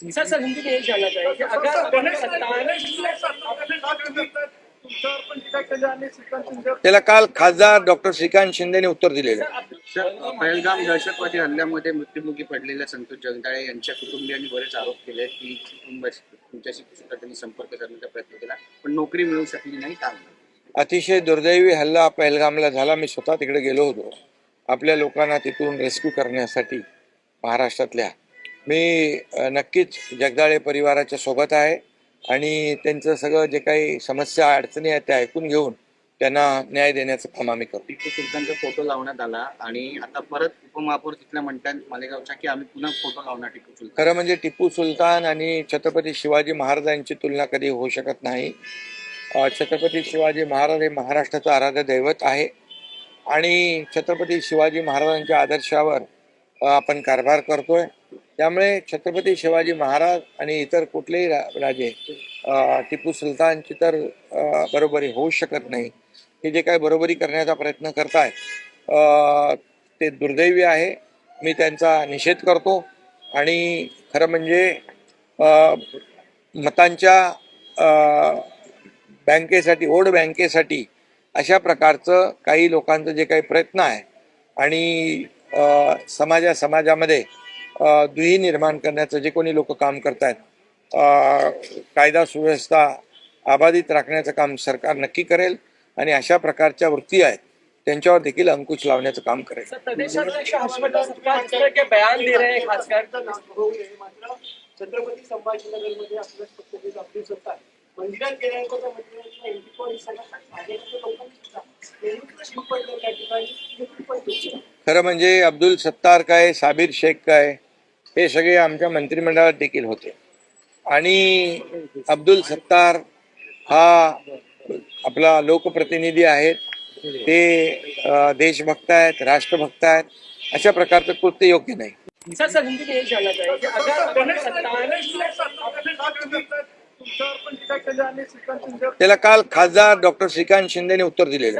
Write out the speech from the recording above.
Sir sir Hindi में यही जानना अगर शिंदे त्याला काल खासदार डॉक्टर श्रीकांत शिंदेने उत्तर दिलेलं पहलगाम दहशतवादी हल्ल्यामध्ये मृत्युमुखी पडलेल्या संतोष जगदाळे यांच्या कुटुंबियांनी बरेच आरोप केले की कुटुंब तुमच्याशी सुद्धा त्यांनी संपर्क करण्याचा प्रयत्न केला पण नोकरी मिळू शकली नाही का अतिशय दुर्दैवी हल्ला पहलगामला झाला. मी स्वतः तिकडे गेलो होतो. आपल्या लोकांना तिथून रेस्क्यू करण्यासाठी महाराष्ट्रातल्या मी नक्कीच जगदाळे परिवाराच्या सोबत आहे आणि त्यांचं सगळं जे काही समस्या अडचणी आहेत त्या ऐकून घेऊन त्यांना न्याय देण्याचं काम आम्ही करतो. टिपू सुलतानचा फोटो लावण्यात आला आणि आता परत उपमहापौर तिथल्या म्हणतात मालेगावच्या की आम्ही पुन्हा फोटो लावणार टिपू सुलतान. खरं म्हणजे टिपू सुलतान आणि छत्रपती शिवाजी महाराजांची तुलना कधी होऊ शकत नाही. छत्रपती शिवाजी महाराज हे महाराष्ट्राचं आराध्य दैवत आहे आणि छत्रपती शिवाजी महाराजांच्या आदर्शावर आपण कारभार करतोय. त्यामुळे छत्रपती शिवाजी महाराज आणि इतर कुठलेही रा राजे टिपू सुलतानची तर बरोबरी होऊ शकत नाही. हे जे काही बरोबरी करण्याचा प्रयत्न करताय ते दुर्दैवी आहे. मी त्यांचा निषेध करतो. आणि खरं म्हणजे मतांच्या बँकेसाठी ओढ बँकेसाठी अशा प्रकारचं काही लोकांचं जे काही प्रयत्न आहे आणि समाजा समाजामध्ये अ, दुही निर्माण करण्याचं जे कोणी लोक काम करतायत कायदा सुव्यवस्था अबाधित राखण्याचं काम सरकार नक्की करेल आणि अशा प्रकारच्या वृत्ती आहेत त्यांच्यावर देखील अंकुश लावण्याचं काम करेल. छत्रपती संभाजीनगरमध्ये. खरं म्हणजे अब्दुल सत्तार काय साबिर शेख काय हे सगळे आमच्या मंत्रिमंडळात देखील होते. आणि अब्दुल सत्तार हा आपला लोकप्रतिनिधी आहेत. ते देशभक्त आहेत राष्ट्रभक्त आहेत. अशा प्रकारचं कृत्य योग्य नाही. सर सर हिंदी में यही जानना चाहिए कि अगर अपनी सत्ताएं तुमच्यावर पण टीका केली आणि श्रीकांत शिंदे त्याला काल खासदार डॉक्टर श्रीकांत शिंदेने उत्तर दिलेलं.